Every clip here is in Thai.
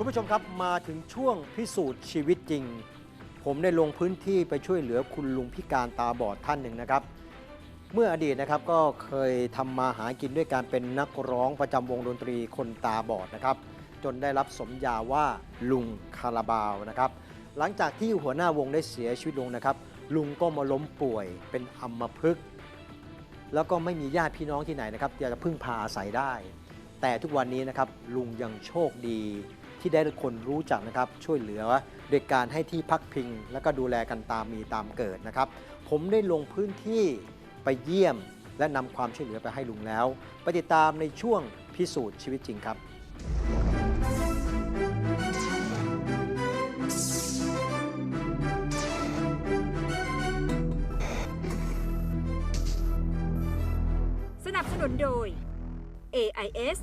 คุณผู้ชมครับมาถึงช่วงพิสูจน์ชีวิตจริง ผมได้ลงพื้นที่ไปช่วยเหลือคุณลุงพิการตาบอดท่านหนึ่งนะครับ เมื่ออดีตนะครับก็เคยทำมาหากินด้วยการเป็นนักร้องประจำวงดนตรีคนตาบอดนะครับ จนได้รับสมญาว่าลุงคาราบาวนะครับ หลังจากที่หัวหน้าวงได้เสียชีวิตลงนะครับ ลุงก็มาล้มป่วยเป็นอัมพฤกษ์ แล้วก็ไม่มีญาติพี่น้องที่ไหนนะครับที่จะพึ่งพาอาศัยได้ แต่ทุกวันนี้นะครับลุงยังโชคดี ที่ได้คนรู้จักนะครับช่วยเหลือโดยการให้ที่พักพิง แล้วก็ดูแลกันตามมีตามเกิดนะครับ ผมได้ลงพื้นที่ไปเยี่ยม และนำความช่วยเหลือไปให้ลุงแล้วไปติดตามในช่วงพิสูจน์ชีวิตจริงครับสนับสนุนโดย AIS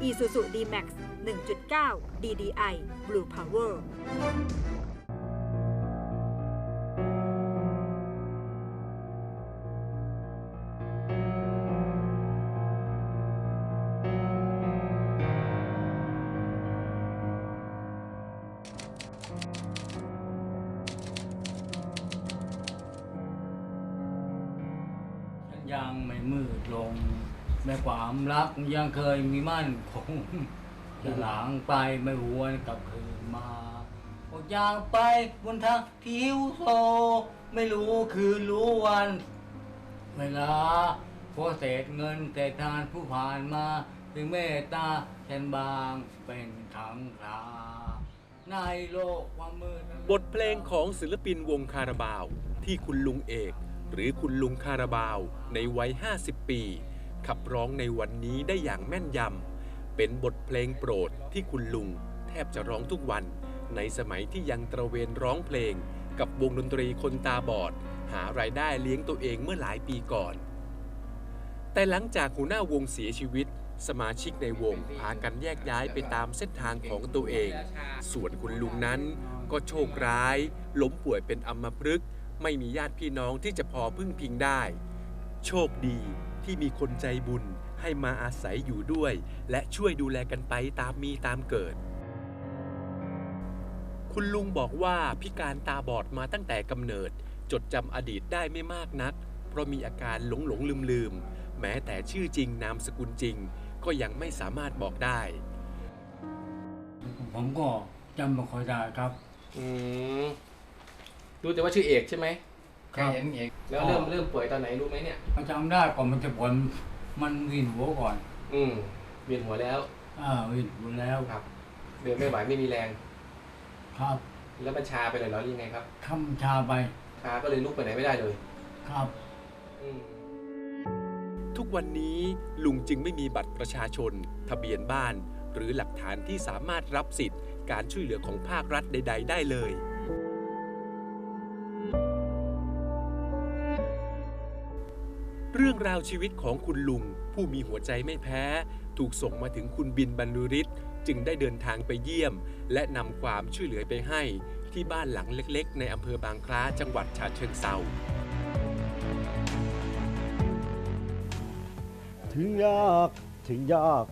Isuzu D-Max 1.9 DDI Blue Power ยังไม่มืดลง แม้ความรักยังเคยมีมั่นคงจะหลังไปไม่หวนกลับคืนมาออกจากไปบนทางที่หิวโซ ไม่รู้คือรู้วัน เวลาเพราะเศษเงินแต่ทานผู้ผ่านมา ถึงเมตตาฉันบางเป็นถังคราในโลกความมืดบทเพลงของศิลปินวงคาราบาว ที่คุณลุงเอก หรือคุณลุงคาราบาวในวัย 50 ปี ขับร้องในวันนี้ได้อย่างแม่นยำ เป็นบทเพลงโปรดที่คุณลุง แทบจะร้องทุกวันในสมัยที่ยังตระเวนร้องเพลง กับวงดนตรีคนตาบอด หารายได้เลี้ยงตัวเองเมื่อหลายปีก่อน แต่หลังจากหัวหน้าวงเสียชีวิต สมาชิกในวงพากันแยกย้ายไปตามเส้นทางของตัวเอง ส่วนคุณลุงนั้นก็โชคร้าย ล้มป่วยเป็นอัมพฤกษ์ไม่มีญาติพี่น้องที่จะพอพึ่งพิงได้ โชคดี ที่มีคนใจบุญให้มาอาศัยอยู่ด้วย และช่วยดูแลกันไปตามมีตามเกิด คุณลุงบอกว่าพิการตาบอดมาตั้งแต่กำเนิด จดจำอดีตได้ไม่มากนัก เพราะมีอาการหลงหลงลืมลืมๆแม้แต่ชื่อจริงนามสกุลจริง ก็ยังไม่สามารถบอกได้ ผมก็จำไม่ค่อยได้ครับ อืมรู้แต่ว่าชื่อเอกใช่ไหม เคยเห็นเอกแล้วเริ่มเริ่มป่วยตอนไหนรู้ไหมเนี่ยมันจำได้ก่อนมันจะผลมันวินหัวก่อน อืมเวียนหัวแล้วอ่าวินหัวแล้วครับ เดินไม่ไหวไม่มีแรง ครับ แล้วมันชาไปเลยเหรอหรือยังไงครับทำชาไปชาก็เลยลุกไปไหนไม่ได้เลย ครับ อืมทุกวันนี้ลุงจึงไม่มีบัตรประชาชน ทะเบียนบ้าน หรือหลักฐานที่สามารถรับสิทธิ์ การช่วยเหลือของภาครัฐใด ๆ ได้เลย เรื่องราวชีวิตของคุณลุง ผู้มีหัวใจไม่แพ้ ถูกส่งมาถึงคุณบินบรรลือฤทธิ์จึงได้เดินทางไปเยี่ยม และนำความช่วยเหลือไปให้ ที่บ้านหลังเล็กๆ ในอำเภอบางคล้าจังหวัดฉะเชิงเทราถึงยากถึงยาก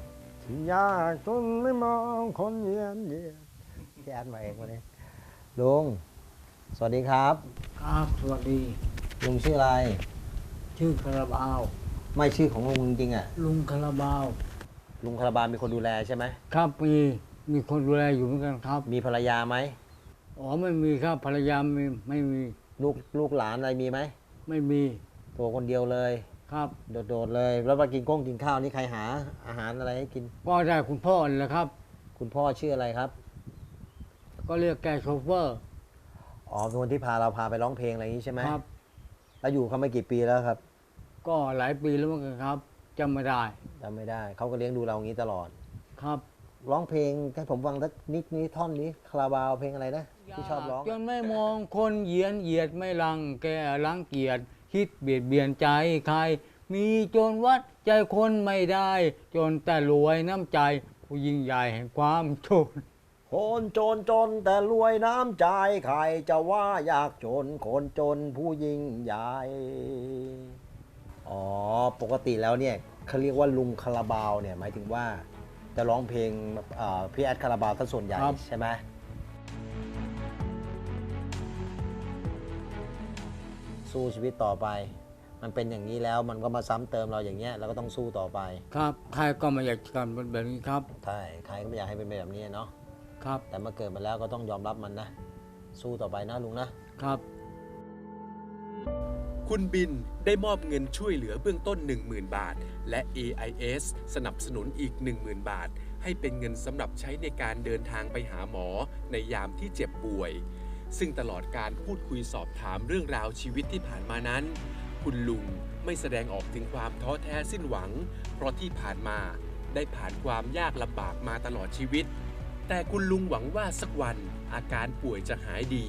ถึงยากจนไม่มองคนเยียนเยียนที่อันมาเองวันนี้ลุงสวัสดีครับ ครับ สวัสดี ลุงชื่ออะไร ชื่อคาราบาว ไม่ชื่อของลุงจริงๆอะลุงคาราบาว ลุงคาราบาลมีคนดูแลใช่ไหมครับมีมีคนดูแลอยู่เหมือนกันครับ มีภรรยาไหมอ๋อไม่มีครับภรรยาไม่ไม่มี ลูกลูกหลานอะไรมีไหมไม่มีตัวคนเดียวเลย ครับ โดดๆเลย แล้วมากินก้งกินข้าวนี่ใครหาอาหารอะไรให้กิน ก็ได้คุณพ่อนี่แหละครับ คุณพ่อชื่ออะไรครับ ก็เรียกแกโชเฟอร์อ๋อเป็นคนที่พาเราพาไปร้องเพลงอะไรอย่างนี้ใช่ไหมครับ แล้วอยู่เขามากี่ปีแล้วครับ ก็หลายปีแล้วเหมือนกันครับจำไม่ได้จำไม่ได้ เขาก็เลี้ยงดูเราอย่างนี้ตลอด ครับร้องเพลงให้ผมฟังสักนิดนี้ท่อนนี้คาราบาวเพลงอะไรนะที่ชอบร้องจนไม่มองคนเหยียนเหยียดไม่รังแกรังเกียจคิดเบียดเบียนใจใคร มีจนวัดใจคนไม่ได้ จนแต่รวยน้ำใจ ผู้ยิ่งใหญ่แห่งความจนคนจนจนแต่รวยน้ำใจใครจะว่ายากจนคนจนผู้ยิ่งใหญ่ อ๋อ ปกติแล้วเนี่ยเขาเรียกว่าลุงคาราบาวเนี่ยหมายถึงว่าจะร้องเพลงเอ่อพี่แอดคาราบาวทั้งส่วนใหญ่ครับ ใช่ไหมสู้ชีวิตต่อไป มันเป็นอย่างนี้แล้วมันก็มาซ้ำเติมเราอย่างเงี้ยเราก็ต้องสู้ต่อไปครับใครก็ไม่อยากกันเป็นแบบนี้ครับใช่ใครก็ไม่อยากให้เป็นแบบนี้เนาะครับแต่มาเกิดมาแล้วก็ต้องยอมรับมันนะ สู้ต่อไปนะลุงนะครับ คุณบินได้มอบเงินช่วยเหลือเบื้องต้น 10,000 บาท และ AIS สนับสนุนอีก 10,000 บาท ให้เป็นเงินสำหรับใช้ในการเดินทางไปหาหมอในยามที่เจ็บป่วย ซึ่งตลอดการพูดคุยสอบถามเรื่องราวชีวิตที่ผ่านมานั้น คุณลุงไม่แสดงออกถึงความท้อแท้สิ้นหวัง เพราะที่ผ่านมาได้ผ่านความยากลำบากมาตลอดชีวิต แต่คุณลุงหวังว่าสักวันอาการป่วยจะหายดี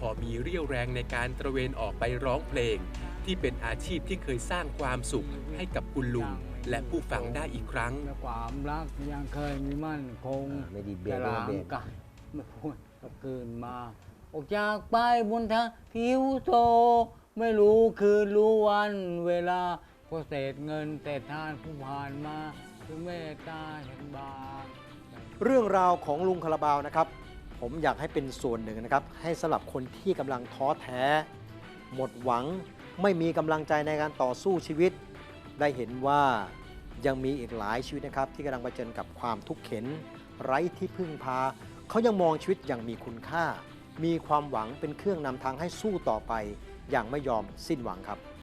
พอมีเรี่ยวแรงในการตระเวนออกไปร้องเพลง ที่เป็นอาชีพที่เคยสร้างความสุขให้กับคุณลุงและผู้ฟังได้อีกครั้งและความรักยังเคยมีมั่นคงอ่าไม่ดีเบรจะกหลังไม่เบรกกันไม่พูดก็เกินมา ออกจากไปบนทางทิวโตไม่รู้คืนรู้วันเวลาก็เศษเงินแต่ทานผู้ผ่านมาคือเมตตาเห็นบางเรื่องราวของลุงคาราบาวนะครับ ผมอยากให้เป็นส่วนหนึ่งนะครับ ให้สำหรับคนที่กำลังท้อแท้ หมดหวังไม่มีกำลังใจในการต่อสู้ชีวิต ได้เห็นว่ายังมีอีกหลายชีวิตนะครับ ที่กำลังเผชิญกับความทุกข์เข็น ไร้ที่พึ่งพา เขายังมองชีวิตอย่างมีคุณค่า มีความหวังเป็นเครื่องนำทางให้สู้ต่อไป อย่างไม่ยอมสิ้นหวังครับ